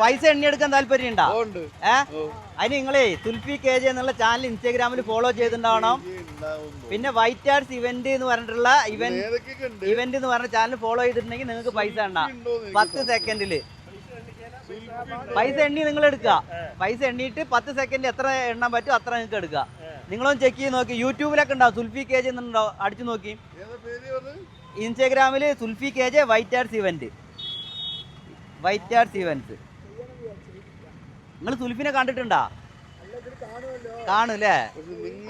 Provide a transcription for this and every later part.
പൈസ എണ്ണിയെടുക്കാൻ താല്പര്യം ഉണ്ടോ? ഏഹ്. അതിന് നിങ്ങളേ തുൽഫി കെ ജെ എന്നുള്ള ചാനൽ ഇൻസ്റ്റാഗ്രാമിൽ ഫോളോ ചെയ്തിട്ടുണ്ടാവണം. പിന്നെ വൈറ്റ് ആർട്സ് ഇവന്റ് എന്ന് പറഞ്ഞിട്ടുള്ള ഇവന്റ് ഇവന്റ് എന്ന് പറഞ്ഞ ചാനൽ ഫോളോ ചെയ്തിട്ടുണ്ടെങ്കിൽ നിങ്ങൾക്ക് പൈസ ഉണ്ടാ? ഉണ്ടോന്ന് എനിക്ക് പത്ത് സെക്കൻഡിൽ പൈസ എണ്ണി നിങ്ങൾ എടുക്കുക. പൈസ എണ്ണിയിട്ട് പത്ത് സെക്കൻഡ് എത്ര എണ്ണാൻ പറ്റും അത്ര നിങ്ങൾക്ക് എടുക്കുക. നിങ്ങളൊന്ന് ചെക്ക് ചെയ്ത് നോക്കി. യൂട്യൂബിലൊക്കെ ഉണ്ടാവും. സുൽഫി കെ ജെ എന്നുണ്ടോ? അടിച്ചു നോക്കി. ഇൻസ്റ്റാഗ്രാമിൽ ഇൻസ്റ്റാഗ്രാമിൽ Sulfi K J white arts event white arts events നിങ്ങൾ സുൽഫിനെ കണ്ടിട്ടുണ്ടോ? കാണൂല്ലേ?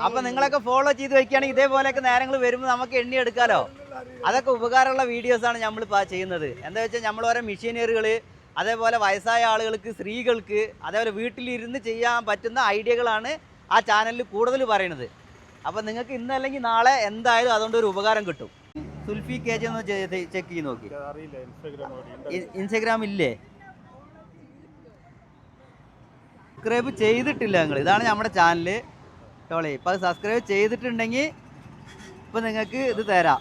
അപ്പൊ നിങ്ങളൊക്കെ ഫോളോ ചെയ്ത് വെക്കുകയാണെങ്കിൽ ഇതേപോലെയൊക്കെ നേരങ്ങൾ വരുമ്പോൾ നമുക്ക് എണ്ണി എടുക്കാലോ? അതൊക്കെ ഉപകാരമുള്ള വീഡിയോസ് ആണ് നമ്മൾ ചെയ്യുന്നത്. എന്താ വെച്ചാൽ നമ്മൾ ഓരോ മെഷീനറികൾ അതേപോലെ വയസ്സായ ആളുകൾക്ക് സ്ത്രീകൾക്ക് അതേപോലെ വീട്ടിലിരുന്ന് ചെയ്യാൻ പറ്റുന്ന ഐഡിയകളാണ് ആ ചാനലിൽ കൂടുതൽ പറയുന്നത്. അപ്പോൾ നിങ്ങൾക്ക് ഇന്നല്ലെങ്കിൽ നാളെ എന്തായാലും അതുകൊണ്ട് ഒരു ഉപകാരം കിട്ടും. സുൽഫി കെ ജി ഒന്ന് ചെക്ക് ചെയ്ത് നോക്കി. ഇൻസ്റ്റാഗ്രാം ഇല്ലേ? സബ്സ്ക്രൈബ് ചെയ്തിട്ടില്ല നിങ്ങൾ ഇതാണ് നമ്മുടെ ചാനൽ ടോളി ഇപ്പം അത് സബ്സ്ക്രൈബ് ചെയ്തിട്ടുണ്ടെങ്കിൽ ഇപ്പം നിങ്ങൾക്ക് ഇത് തരാം.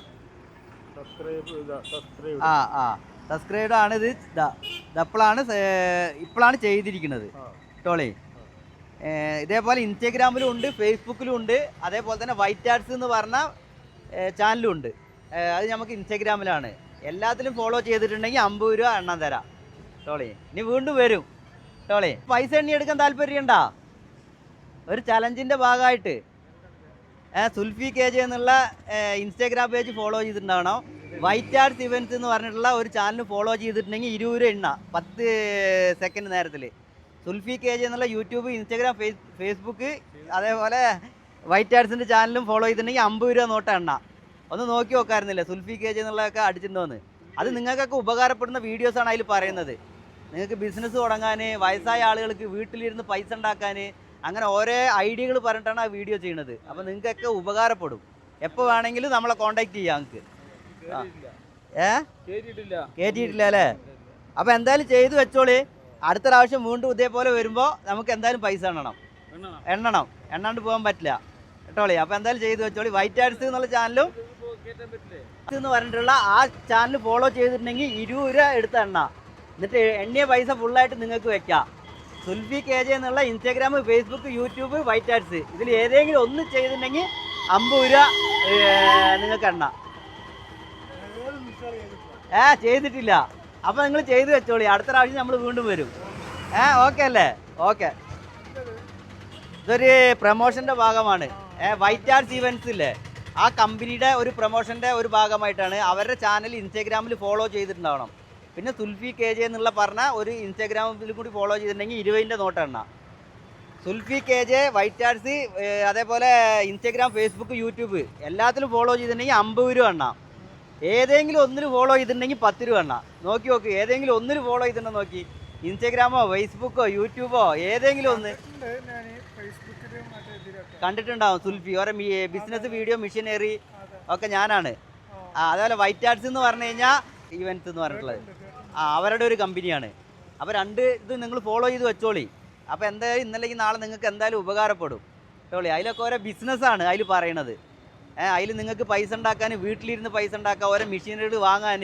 ആ ആ. സബ്സ്ക്രൈബ് ആണ് ഇത് ഇപ്പോഴാണ് ഇപ്പോഴാണ് ചെയ്തിരിക്കുന്നത്. ടോളി ഇതേപോലെ ഇൻസ്റ്റഗ്രാമിലും ഉണ്ട് ഫേസ്ബുക്കിലും ഉണ്ട്. അതേപോലെ തന്നെ വൈറ്റ് ആർട്സ് എന്ന് പറഞ്ഞ ചാനലും ഉണ്ട്. അത് നമുക്ക് ഇൻസ്റ്റഗ്രാമിലാണ്. എല്ലാത്തിലും ഫോളോ ചെയ്തിട്ടുണ്ടെങ്കിൽ അമ്പത് രൂപ എണ്ണം തരാം. ടോളി ഇനി വീണ്ടും വരും. ടോളി പൈസ എണ്ണി എടുക്കാൻ താല്പര്യമുണ്ടാ ഒരു ചലഞ്ചിന്റെ ഭാഗമായിട്ട്. സുൽഫി കെ ജെ എന്നുള്ള ഇൻസ്റ്റാഗ്രാം പേജ് ഫോളോ ചെയ്തിട്ടുണ്ടാവണം. വൈറ്റ് ആർട്സ് ഇവൻസ് എന്ന് പറഞ്ഞിട്ടുള്ള ഒരു ചാനൽ ഫോളോ ചെയ്തിട്ടുണ്ടെങ്കിൽ ഇരുപത് രൂപ എണ്ണ. പത്ത് സെക്കൻഡ് നേരത്തിൽ സുൽഫി കെ ജെ എന്നുള്ള യൂട്യൂബ് ഇൻസ്റ്റാഗ്രാം ഫേസ് ഫേസ്ബുക്ക് അതേപോലെ വൈറ്റ് ആർട്സിന്റെ ചാനലും ഫോളോ ചെയ്തിട്ടുണ്ടെങ്കിൽ അമ്പത് രൂപ നോട്ട എണ്ണ. ഒന്ന് നോക്കി നോക്കാറുന്നില്ല സുൽഫി കെ ജെ എന്നുള്ളതൊക്കെ അടിച്ചിട്ടുണ്ടോന്ന്? അത് നിങ്ങൾക്കൊക്കെ ഉപകാരപ്പെടുന്ന വീഡിയോസാണ് അതിൽ പറയുന്നത്. നിങ്ങൾക്ക് ബിസിനസ് തുടങ്ങാൻ വയസ്സായ ആളുകൾക്ക് വീട്ടിലിരുന്ന് പൈസ ഉണ്ടാക്കാൻ അങ്ങനെ ഓരോ ഐഡിയകൾ പറഞ്ഞിട്ടാണ് ആ വീഡിയോ ചെയ്യുന്നത്. അപ്പോൾ നിങ്ങൾക്കൊക്കെ ഉപകാരപ്പെടും. എപ്പോൾ വേണമെങ്കിലും നമ്മളെ കോണ്ടാക്ട് ചെയ്യാം നിങ്ങൾക്ക് ഏ? കയറ്റിയിട്ടില്ല അല്ലേ? അപ്പോൾ എന്തായാലും ചെയ്തു വെച്ചോളി. അടുത്ത പ്രാവശ്യം വീണ്ടും ഇതേപോലെ വരുമ്പോൾ നമുക്ക് എന്തായാലും പൈസ എണ്ണണം. എണ്ണണം. എണ്ണാണ്ട് പോകാൻ പറ്റില്ല. കേട്ടോളി. അപ്പോൾ എന്തായാലും ചെയ്തു വെച്ചോളി. വൈറ്റ് ആർട്സ് എന്നുള്ള ചാനലും പറഞ്ഞിട്ടുള്ള ആ ചാനൽ ഫോളോ ചെയ്തിട്ടുണ്ടെങ്കിൽ ഇരുപത് രൂപ എടുത്ത എണ്ണ. എന്നിട്ട് എണ്ണിയ പൈസ ഫുള്ളായിട്ട് നിങ്ങൾക്ക് വെക്കാം. സുൽഫി കെ ജെ എന്നുള്ള Instagram Facebook YouTube white arts ഇതിൽ ഏതെങ്കിലും ഒന്ന് ചെയ്തിട്ടുണ്ടെങ്കിൽ അമ്പത് രൂപ നിങ്ങൾക്ക് എണ്ണ. ഏ ചെയ്തിട്ടില്ല. അപ്പോൾ നിങ്ങൾ ചെയ്ത് വെച്ചോളി. അടുത്ത പ്രാവശ്യം നമ്മൾ വീണ്ടും വരും. ഏ ഓക്കെ അല്ലേ? ഓക്കെ ഇതൊരു പ്രമോഷന്റെ ഭാഗമാണ്. ഏ വൈറ്റ് ആർട്സ് ഇവൻസ് ഇല്ലേ? ആ കമ്പനിയുടെ ഒരു പ്രൊമോഷന്റെ ഒരു ഭാഗമായിട്ടാണ് അവരുടെ ചാനൽ ഇൻസ്റ്റാഗ്രാമിൽ ഫോളോ ചെയ്തിട്ടുണ്ടാവണം. പിന്നെ സുൽഫി കെ ജെ എന്നുള്ള പറഞ്ഞ ഒരു ഇൻസ്റ്റാഗ്രാമിൽ കൂടി ഫോളോ ചെയ്തിട്ടുണ്ടെങ്കിൽ ഇരുപതിന്റെ നോട്ടെണ്ണ Sulfi K J white arts അതേപോലെ ഇൻസ്റ്റാഗ്രാം ഫേസ്ബുക്ക് യൂട്യൂബ് എല്ലാത്തിലും ഫോളോ ചെയ്തിട്ടുണ്ടെങ്കിൽ അമ്പത് രൂപ എണ്ണ. ഏതെങ്കിലും ഒന്നിൽ ഫോളോ ചെയ്തിട്ടുണ്ടെങ്കിൽ പത്ത് രൂപ എണ്ണ. നോക്കി നോക്കി ഏതെങ്കിലും ഒന്നിൽ ഫോളോ ചെയ്തിട്ടുണ്ടോ നോക്കി. ഇൻസ്റ്റാഗ്രാമോ ഫേസ്ബുക്കോ യൂട്യൂബോ ഏതെങ്കിലും ഒന്ന്. കണ്ടിട്ടുണ്ടാവും സുൽഫി. ഓരോ ബിസിനസ് വീഡിയോ മിഷനറി ഒക്കെ ഞാനാണ്. അതേപോലെ വൈറ്റ് ആർട്സ് എന്ന് പറഞ്ഞു കഴിഞ്ഞാൽ ഇവൻസ് എന്ന് പറഞ്ഞിട്ടുള്ളത്. ആ അവരുടെ ഒരു കമ്പനിയാണ് അപ്പോൾ രണ്ട് ഇത് നിങ്ങൾ ഫോളോ ചെയ്ത് വെച്ചോളി. അപ്പോൾ എന്തായാലും ഇന്നല്ലെങ്കിൽ നാളെ നിങ്ങൾക്ക് എന്തായാലും ഉപകാരപ്പെടും. കേട്ടോളി? അതിലൊക്കെ ഓരോ ബിസിനസ്സാണ് അതിൽ പറയണത്. ഏഹ് അതിൽ നിങ്ങൾക്ക് പൈസ ഉണ്ടാക്കാൻ വീട്ടിലിരുന്ന് പൈസ ഉണ്ടാക്കാൻ ഓരോ മെഷീനറികൾ വാങ്ങാൻ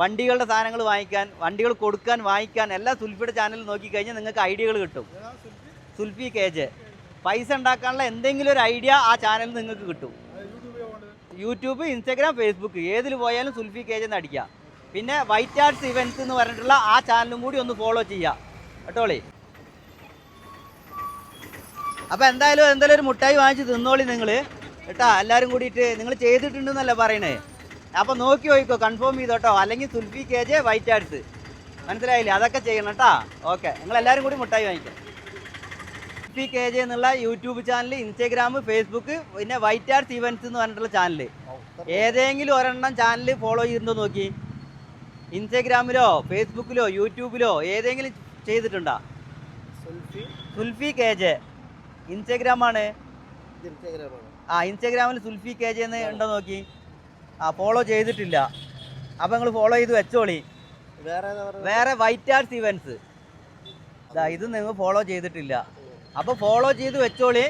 വണ്ടികളുടെ സാധനങ്ങൾ വാങ്ങിക്കാൻ വണ്ടികൾ കൊടുക്കാൻ വാങ്ങിക്കാൻ എല്ലാം സുൽഫിയുടെ ചാനൽ നോക്കിക്കഴിഞ്ഞാൽ നിങ്ങൾക്ക് ഐഡിയകൾ കിട്ടും. Sulfi K J. പൈസ ഉണ്ടാക്കാനുള്ള എന്തെങ്കിലും ഒരു ഐഡിയ ആ ചാനലിൽ നിങ്ങൾക്ക് കിട്ടും. യൂട്യൂബ് ഇൻസ്റ്റാഗ്രാം ഫേസ്ബുക്ക് ഏതിൽ പോയാലും സുൽഫി കേജ് എന്ന് അടിക്കുക. പിന്നെ വൈറ്റ് ആർട്സ് ഇവന്റ്സ് എന്ന് പറഞ്ഞിട്ടുള്ള ആ ചാനലും കൂടി ഒന്ന് ഫോളോ ചെയ്യുക. കേട്ടോളി? അപ്പോൾ എന്തായാലും എന്തായാലും ഒരു മുട്ടായി വാങ്ങിച്ച് തിന്നോളി നിങ്ങൾ കേട്ടാ എല്ലാവരും കൂടിയിട്ട് നിങ്ങൾ ചെയ്തിട്ടുണ്ടെന്നല്ല പറയണേ. അപ്പോൾ നോക്കി നോക്കിക്കോ കൺഫേം ചെയ്തോട്ടോ. അല്ലെങ്കിൽ സുൽഫി കേജ് വൈറ്റ് ആർട്സ് മനസ്സിലായില്ലേ? അതൊക്കെ ചെയ്യണം കേട്ടാ. ഓക്കെ നിങ്ങൾ എല്ലാവരും കൂടി മുട്ടായി വാങ്ങിക്കാം. സുൽഫി കെ ജെ എന്നുള്ള യൂട്യൂബ് ചാനൽ ഇൻസ്റ്റാഗ്രാം ഫേസ്ബുക്ക് പിന്നെ വൈറ്റ് ആർട്സ് ഇവന്റ്സ് എന്ന് പറഞ്ഞിട്ടുള്ള ചാനൽ ഏതെങ്കിലും ഒരെണ്ണം ചാനൽ ഫോളോ ചെയ്തിട്ടുണ്ടോ നോക്കി. ഇൻസ്റ്റാഗ്രാമിലോ ഫേസ്ബുക്കിലോ യൂട്യൂബിലോ ഏതെങ്കിലും ചെയ്തിട്ടുണ്ടോ? സെൽഫി. K J. ഇൻസ്റ്റാഗ്രാമാണ് ആ ഇൻസ്റ്റാഗ്രാമിൽ സുൽഫി കെ ജെ എന്ന് ഉണ്ടോ നോക്കി. ആ ഫോളോ ചെയ്തിട്ടില്ല. അപ്പോൾ നിങ്ങൾ ഫോളോ ചെയ്ത് വെച്ചോളി. വേറെ വേറെ വൈറ്റ് ആർട്സ് ഇവന്റ്സ് ഇതാ ഇത് നിങ്ങൾ ഫോളോ ചെയ്തിട്ടില്ല. അപ്പോൾ ഫോളോ ചെയ്ത് വെച്ചോളി.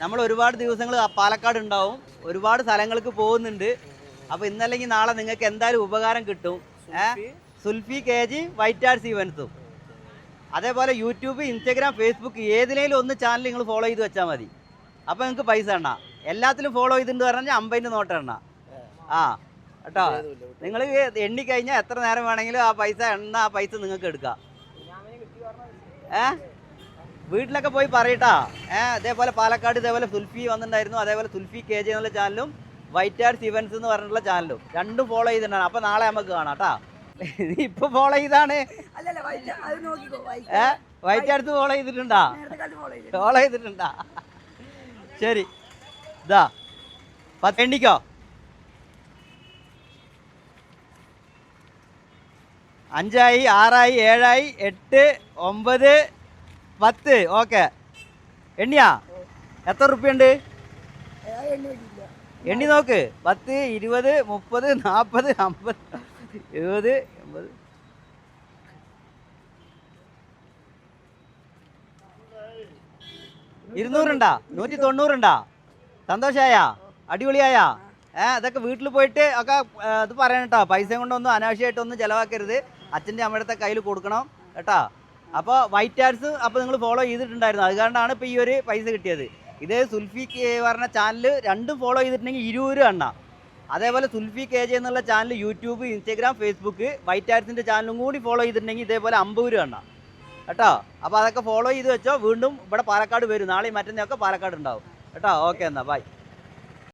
നമ്മൾ ഒരുപാട് ദിവസങ്ങൾ പാലക്കാട് ഉണ്ടാവും. ഒരുപാട് സ്ഥലങ്ങൾക്ക് പോകുന്നുണ്ട്. അപ്പോൾ ഇന്നല്ലെങ്കിൽ നാളെ നിങ്ങൾക്ക് എന്തായാലും ഉപകാരം കിട്ടും. ഏഹ് Sulfi? K G white arts സീവൻസും അതേപോലെ യൂട്യൂബ് ഇൻസ്റ്റഗ്രാം ഫേസ്ബുക്ക് ഏതിലേലും ഒന്ന് ചാനൽ നിങ്ങൾ ഫോളോ ചെയ്ത് വെച്ചാൽ മതി. അപ്പോൾ നിങ്ങൾക്ക് പൈസ എണ്ണ. എല്ലാത്തിലും ഫോളോ ചെയ്തിട്ടുണ്ട് പറഞ്ഞാൽ അമ്പതിന്റെ നോട്ട് എണ്ണ. ആ കേട്ടോ? നിങ്ങൾ എണ്ണി കഴിഞ്ഞാൽ എത്ര നേരം വേണമെങ്കിലും ആ പൈസ എണ്ണ ആ പൈസ നിങ്ങൾക്ക് എടുക്കാം. ഏ? വീട്ടിലൊക്കെ പോയി പറയട്ടാ. ഏ അതേപോലെ പാലക്കാട് ഇതേപോലെ സുൽഫി വന്നിട്ടുണ്ടായിരുന്നു. അതേപോലെ സുൽഫി കെ ജെ എന്നുള്ള ചാനലും വൈറ്റ് ആർട്സ് ഇവൻസ് എന്ന് പറഞ്ഞിട്ടുള്ള ചാനലും രണ്ടും ഫോളോ ചെയ്തിട്ടുണ്ടാണ് അപ്പോൾ നാളെ നമുക്ക് കാണാം കേട്ടാ ഇപ്പൊ ഫോളോ ചെയ്താണ്. വൈറ്റ് ഏ വൈറ്റ് ആർട്സ് ഫോളോ ചെയ്തിട്ടുണ്ടാ? ഫോളോ ചെയ്തു ഫോളോ ചെയ്തിട്ടുണ്ടാ? ശരി. ഇതാ പത്ത് എണ്ണിക്കോ? അഞ്ചായി ആറായി ഏഴായി എട്ട് ഒമ്പത് പത്ത് ഓക്കെ. എണ്ണിയാ? എത്ര റുപ്യുണ്ട് എണ്ണ നോക്ക്. പത്ത് ഇരുപത് മുപ്പത് നാൽപ്പത് അമ്പത് എഴുപത് എൺപത്. ഇരുന്നൂറുണ്ടാ? നൂറ്റി തൊണ്ണൂറുണ്ടാ? സന്തോഷായ? അടിപൊളിയായ? ഏ അതൊക്കെ വീട്ടിൽ പോയിട്ട് ഒക്കെ ഇത് പറയണം കേട്ടോ. പൈസ കൊണ്ടൊന്നും അനാവശ്യമായിട്ടൊന്നും ചിലവാക്കരുത്. അച്ഛന്റെ അമ്മയുടെ കയ്യിൽ കൊടുക്കണം. കേട്ടോ? അപ്പോൾ വൈറ്റ് ആർട്സ് അപ്പോൾ നിങ്ങൾ ഫോളോ ചെയ്തിട്ടുണ്ടായിരുന്നു. അത് കാരണമാണ് ഇപ്പോൾ ഈ ഒരു പൈസ കിട്ടിയത്. ഇത് സുൽഫി കെ പറഞ്ഞ ചാനൽ രണ്ടും ഫോളോ ചെയ്തിട്ടുണ്ടെങ്കിൽ ഇരുപത് രൂപ എണ്ണ. അതേപോലെ സുൽഫി കെ ജെ എന്നുള്ള channel YouTube Instagram Facebook white ആർട്സിന്റെ ചാനലും കൂടി ഫോളോ ചെയ്തിട്ടുണ്ടെങ്കിൽ ഇതേപോലെ അമ്പത് രൂപ എണ്ണ. കേട്ടോ? അപ്പോൾ അതൊക്കെ ഫോളോ ചെയ്ത് വെച്ചോ വീണ്ടും ഇവിടെ പാലക്കാട് വരും. നാളെ മറ്റന്നൊക്കെ പാലക്കാട് ഉണ്ടാവും. കേട്ടോ? ഓക്കെ എന്നാൽ ബൈ